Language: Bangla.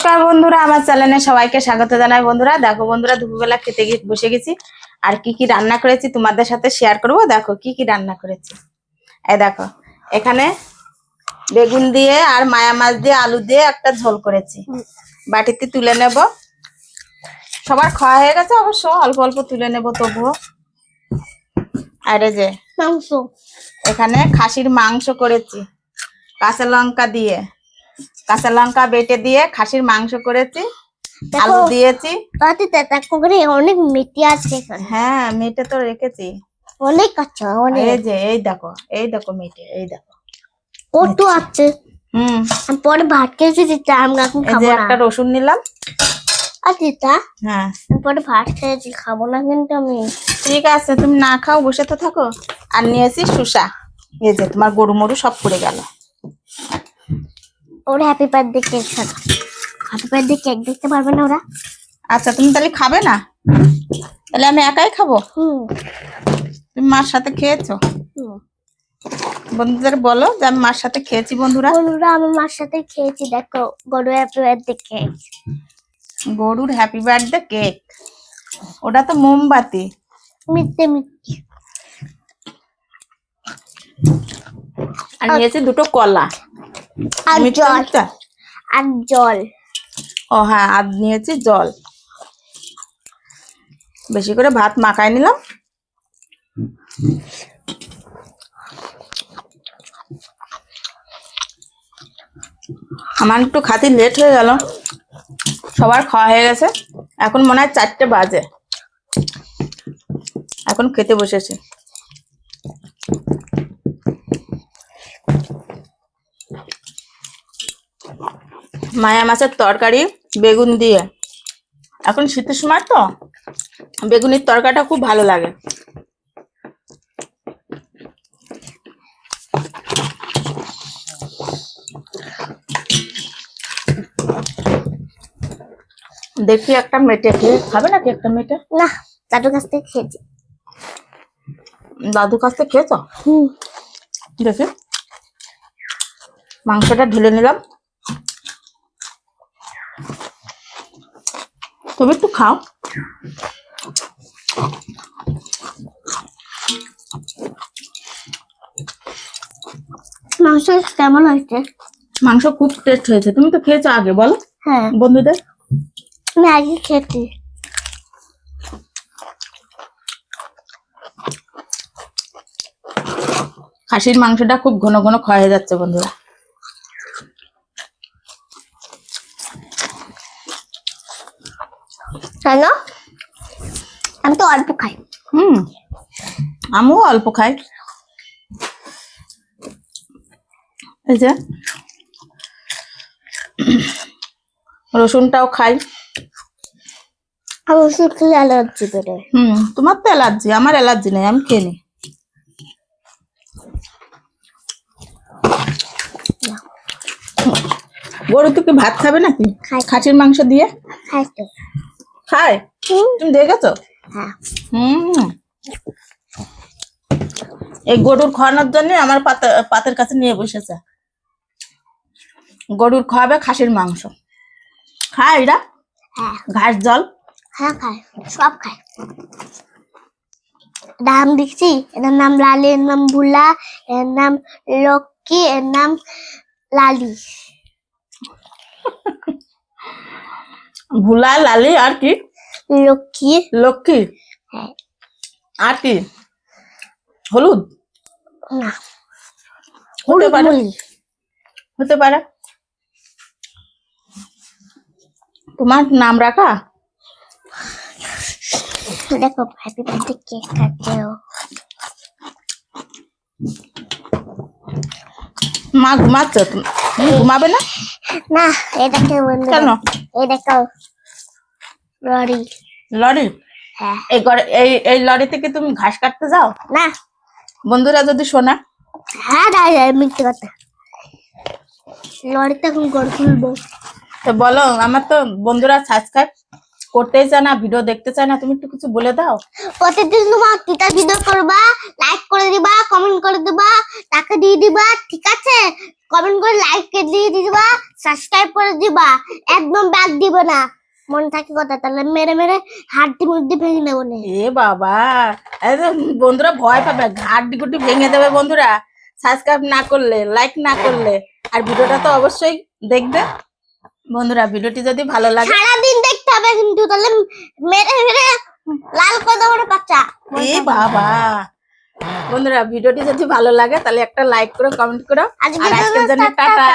নমস্কার বন্ধুরা আমার চ্যানেলে সবাইকে স্বাগত জানাই বন্ধুরা। দেখো বন্ধুরা দুপুরবেলা খেতে গিয়ে বসে গেছি। আর কি কি রান্না করেছি তোমাদের সাথে শেয়ার করব। দেখো কি কি রান্না করেছি। এই দেখো এখানে বেগুন দিয়ে আর মায়া মাছ দিয়ে আলু দিয়ে একটা ঝোল করেছি। বাটিতে তুলে নেব। সবার খাওয়া হয়ে গেছে অবশ্য অল্প অল্প তুলে নেব তবুও। আর যে মাংস। এখানে খাসির মাংস করেছি কাঁচা লঙ্কা দিয়ে। কাঁচা লঙ্কা বেটে দিয়ে খাসির মাংস করেছি আলু দিয়েছি। অনেক মেটি আছে হ্যাঁ মেটে তো রেখেছি। অনেক আছে অনেক। এই যে এই দেখো এই দেখো মেটে এই দেখো। কত আছে। হুম। পরে ভাত খেয়েছি দিতা আমি এখন খাব না। একটা রসুন নিলাম। আর দিতা হ্যাঁ। পরে ভাত খেয়েছি খাব না কিন্তু আমি। ঠিক আছে তুমি না খাও বসে তো থাকো। আর নিয়েছি শুষা এই যে তোমার গরু মরু সব পড়ে গেল। ওরা হ্যাপি বার্থডে কেক খাবে। হ্যাপি বার্থডে কেক দেখতে পারবে না ওরা। আচ্ছা তুমি তাহলে খাবে না? তাহলে আমি একাই খাব? তুমি মার সাথে খেয়েছো? বন্ধুদের বলো যে আমি মার সাথে খেয়েছি বন্ধুরা। বন্ধুরা আমার মার সাথে খেয়েছি দেখো গরুর হ্যাপি বার্থডে কেক গরুর হ্যাপি বার্থডে কেক ওটা তো মোমবাতি। মিথ্যে মিথ্যে। আর নিয়েছি দুটো কলা। আর জল? আর জল। ও হ্যাঁ আর নিয়েছি জল। বেশি করে ভাত মাখায় নিলাম। আমার একটু খাতি লেট হয়ে গেল। সবার খাওয়া হয়ে গেছে। এখন মনে হয় চারটে বাজে। এখন খেতে বসেছে। মায়া মাছের তরকারি বেগুন দিয়ে। এখন শীতের সময় তো বেগুনের তরকারিটা খুব ভালো লাগে। দেখি একটা মেটে খেয়ে খাবে নাকি একটা মেটে? না দাদুর কাছ থেকে খেয়েছি। দাদু কাছ থেকে খেয়েছো? দেখি। মাংসটা ঢেলে নিলাম। তুমি একটু খাও। মাংস কেমন হয়েছে? মাংস খুব টেস্ট হয়েছে। তুমি তো খেয়েছো আগে বলো। হ্যাঁ। বন্ধুদের? আমি আগে খেয়েছি। খাসির মাংসটা খুব ঘন ঘন খাওয়া হয়ে যাচ্ছে বন্ধুরা। কেন আমি তো অল্প খাই। হুম আমিও অল্প খাই। এই যে রসুনটাও খাই। আমার অ্যালার্জি হুম তোমার তো অ্যালার্জি আমার অ্যালার্জি নেই আমি খেয়ে নিই। গরু তো কি ভাত খাবে নাকি? খাসির মাংস দিয়ে? খাই খায় তুমি দেখেছ? হ্যাঁ। হুম। এই গরুর খাওয়ানোর জন্য আমার পাতা পাতের কাছে নিয়ে বসেছে। গরুর খাওয়াবে খাসির মাংস। খায় এরা? হ্যাঁ। ঘাস জল? হ্যাঁ খায়। সব খাই নাম দেখছি? এর নাম লালি এর নাম বুলা এর নাম লক্ষ্মী এর নাম লালি। ভুলা লালি আর কি? লক্ষ্মী। লক্ষ্মী। হ্যাঁ। আর কি? হলুদ? হতে পারে। হতে পারে। তোমার নাম রাখা? দেখো হ্যাপি বার্থডে কেক কাটছে ও। মা ঘুমাচ্ছ তুমি ঘুমাবে না? না এটাকে বন্ধু কেন? এই দেখো লরি। লরি? হ্যাঁ। এই এই এই লরি থেকে তুমি ঘাস কাটতে যাও? না। বন্ধুরা যদি শোনা। হ্যাঁ দাঁড়িয়ে মিথ্যে কথা। লরিতে এখন গড় খুলবো তো বলো আমার তো বন্ধুরা সাবস্ক্রাইব করতেই চায় না ভিডিও দেখতে চায় না তুমি একটু কিছু বলে দাও। প্রতিদিন তোমার টিটার ভিডিও করবা লাইক করে দিবা কমেন্ট করে দিবা তাকে দিয়ে দিবা ঠিক আছে? কমেন্ট করে লাইক দিয়ে দিবা সাবস্ক্রাইব করে দিবা একদম ব্যাগ দিবে না। মনে থাকে কথা তাহলে মেরে মেরে হাড্ডি মুড্ডি ভেঙে নেব নে। এ বাবা বন্ধুরা ভয় পাবে ঘাট গুটি ভেঙে দেবে বন্ধুরা। সাবস্ক্রাইব না করলে লাইক না করলে আর ভিডিওটা তো অবশ্যই দেখবে। বন্ধুরা ভিডিওটি যদি ভালো লাগে সারাদিন দেখতে কিন্তু তাহলে মেরে মেরে লাল করে দেবো বাচ্চা। এ বাবা। বন্ধুরা ভিডিওটি যদি ভালো লাগে তাহলে একটা লাইক করো কমেন্ট করো। আর আজকের জন্য টাটা।